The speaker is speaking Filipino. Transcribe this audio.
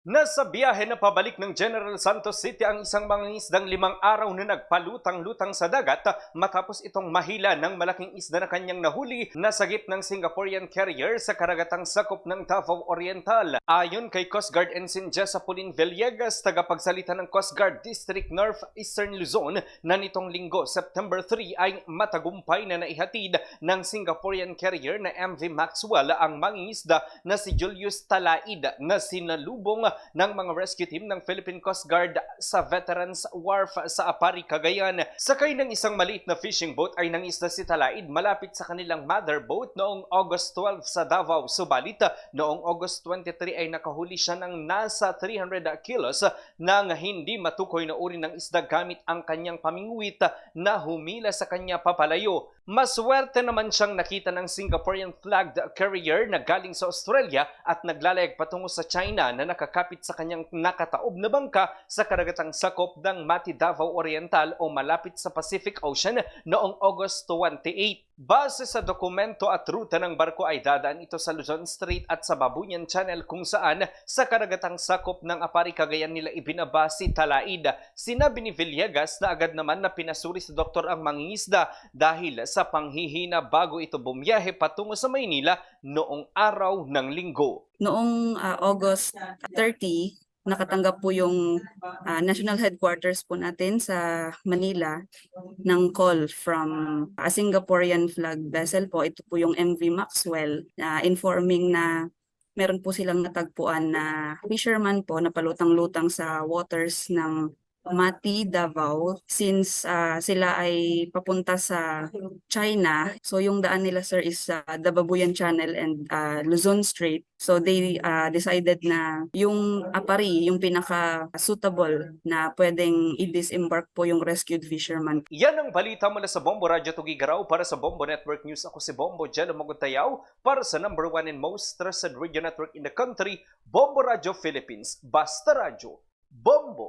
Nasa biyahe na pabalik ng General Santos City ang isang mangingisdang limang araw na nagpalutang-lutang sa dagat matapos itong mahila ng malaking isda na kanyang nahuli na sagip ng Singaporean carrier sa karagatang sakop ng Davao Oriental. Ayon kay Coast Guard Ensign Jessapolin Villegas, tagapagsalita ng Coast Guard District North Eastern Luzon na nitong linggo September 3 ay matagumpay na naihatid ng Singaporean carrier na MV Maxwell ang mangingisda na si Julius Talaid na sinalubong ng mga rescue team ng Philippine Coast Guard sa Veterans Wharf sa Apari, Cagayan. Sakay ng isang maliit na fishing boat ay nangisda si Talaid malapit sa kanilang mother boat noong August 12 sa Davao. Subalit noong August 23 ay nakahuli siya ng nasa 300 kilos ng hindi matukoy na uri ng isda gamit ang kanyang pamingwit na humila sa kanya papalayo. Maswerte naman siyang nakita ng Singaporean flagged carrier na galing sa Australia at naglalayag patungo sa China na nakakapit sa kanyang nakataob na bangka sa karagatang sakop ng Mati Davao Oriental o malapit sa Pacific Ocean noong August 28. Base sa dokumento at ruta ng barko ay dadaan ito sa Luzon Strait at sa Babuyan Channel kung saan sa karagatang sakop ng Apari Cagayan nila ibinaba si Talaid. Sinabi ni Villegas na agad naman na pinasuri sa doktor ang mangingisda dahil sa panghihina bago ito bumiyahe patungo sa Maynila noong araw ng linggo. Noong ah, August 30, nakatanggap po yung ah, national headquarters po natin sa Manila ng call from a Singaporean flag vessel po. Ito po yung MV Maxwell na informing na meron po silang natagpuan na fisherman po na palutang-lutang sa waters ng Mati, Davao since ah, sila ay papunta sa China. So yung daan nila sir is uh, the Babuyan Channel and ah, Luzon Strait. So they ah, decided na yung Apari, yung pinaka suitable na pwedeng i-disembark po yung rescued fisherman. Yan ang balita mula sa Bombo Radio Tugigaraw para sa Bombo Network News. Ako si Bombo Jello Maguntayaw para sa number one and most trusted radio network in the country, Bombo Radio Philippines. Basta Radio, Bombo!